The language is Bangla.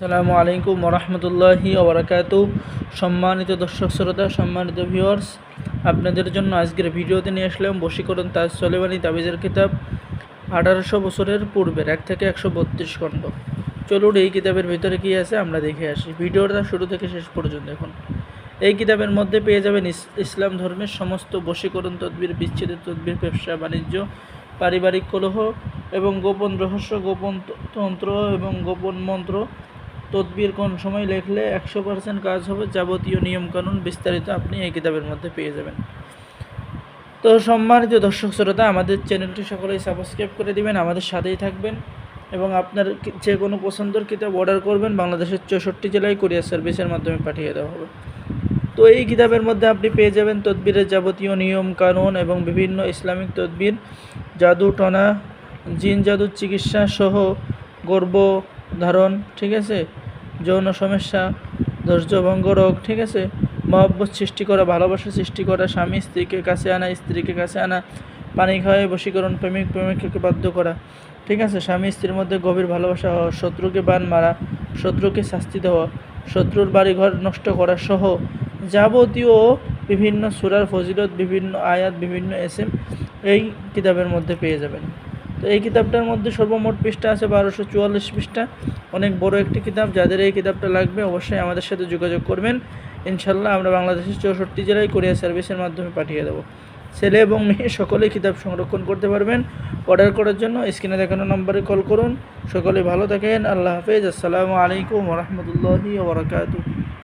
আসসালামু আলাইকুম ওরহমতুল্লাহি ওবরাকাত। সম্মানিত দর্শক শ্রোতা, সম্মানিত ভিউয়ার্স আপনাদের জন্য আজকের ভিডিওতে নিয়ে আসলাম বশীকরণ তাজ সলেমানি তাবিজের কিতাব, আঠারোশো বছরের পূর্বের, এক থেকে একশো বত্রিশ খণ্ড। চলুন এই কিতাবের ভিতরে কী আছে আমরা দেখে আসি। ভিডিওটা শুরু থেকে শেষ পর্যন্ত দেখুন। এই কিতাবের মধ্যে পেয়ে যাবেন ইসলাম ধর্মের সমস্ত বশীকরণ তদ্বির বিচ্ছেদের তদ্বির, ব্যবসা, বাণিজ্য, পারিবারিক কলহ এবং গোপন রহস্য, গোপন তন্ত্র এবং গোপন মন্ত্র তদবির কোন সময় লিখলে একশো পার্সেন্ট কাজ হবে যাবতীয় নিয়মকানুন বিস্তারিত আপনি এই কিতাবের মধ্যে পেয়ে যাবেন। তো সম্মানিত দর্শক শ্রোতা, আমাদের চ্যানেলটি সকলেই সাবস্ক্রাইব করে দিবেন, আমাদের সাথেই থাকবেন এবং আপনার যে কোনো পছন্দের কিতাব অর্ডার করবেন, বাংলাদেশের চৌষট্টি জেলায় কুরিয়ার সার্ভিসের মাধ্যমে পাঠিয়ে দেওয়া হবে। তো এই কিতাবের মধ্যে আপনি পেয়ে যাবেন তদবিরের যাবতীয় নিয়ম কানুন এবং বিভিন্ন ইসলামিক তদবির জাদু টনা জিন জাদুর চিকিৎসা সহ গর্ভ ধারণ, ঠিক আছে? যৌন সমস্যা ধৈর্যভঙ্গ রোগ, ঠিক আছে? মহব্বত সৃষ্টি করা, ভালোবাসা সৃষ্টি করা, স্বামী স্ত্রীকে কাছে আনা, স্ত্রীকে কাছে আনা, পানি খাওয়াই বশীকরণ, প্রেমিক প্রেমিককে বাধ্য করা, ঠিক আছে? স্বামী স্ত্রীর মধ্যে গভীর ভালোবাসা হওয়া, শত্রুকে বান মারা, শত্রুকে শাস্তি দেওয়া, শত্রুর বাড়িঘর নষ্ট করা সহ যাবতীয় বিভিন্ন সুরার ফজিলত, বিভিন্ন আয়াত, বিভিন্ন এসএম এই কিতাবের মধ্যে পেয়ে যাবেন। তো এই কিতাবটার মধ্যে সর্বমোট পৃষ্ঠা আছে বারোশো চুয়াল্লিশ পৃষ্ঠা। অনেক বড় একটি কিতাব, যাদের এই কিতাবটা লাগবে অবশ্যই আমাদের সাথে যোগাযোগ করবেন। ইনশাল্লাহ আমরা বাংলাদেশের চৌষট্টি জেলায় কোরিয়া সার্ভিসের মাধ্যমে পাঠিয়ে দেবো। ছেলে এবং মেয়ে সকলেই কিতাব সংরক্ষণ করতে পারবেন। অর্ডার করার জন্য স্ক্রিনে দেখানো নম্বরে কল করুন। সকলে ভালো থাকেন। আল্লাহ হাফেজ। আসসালামু আলাইকুম রহমতুল্লাহি ওবরাকাতু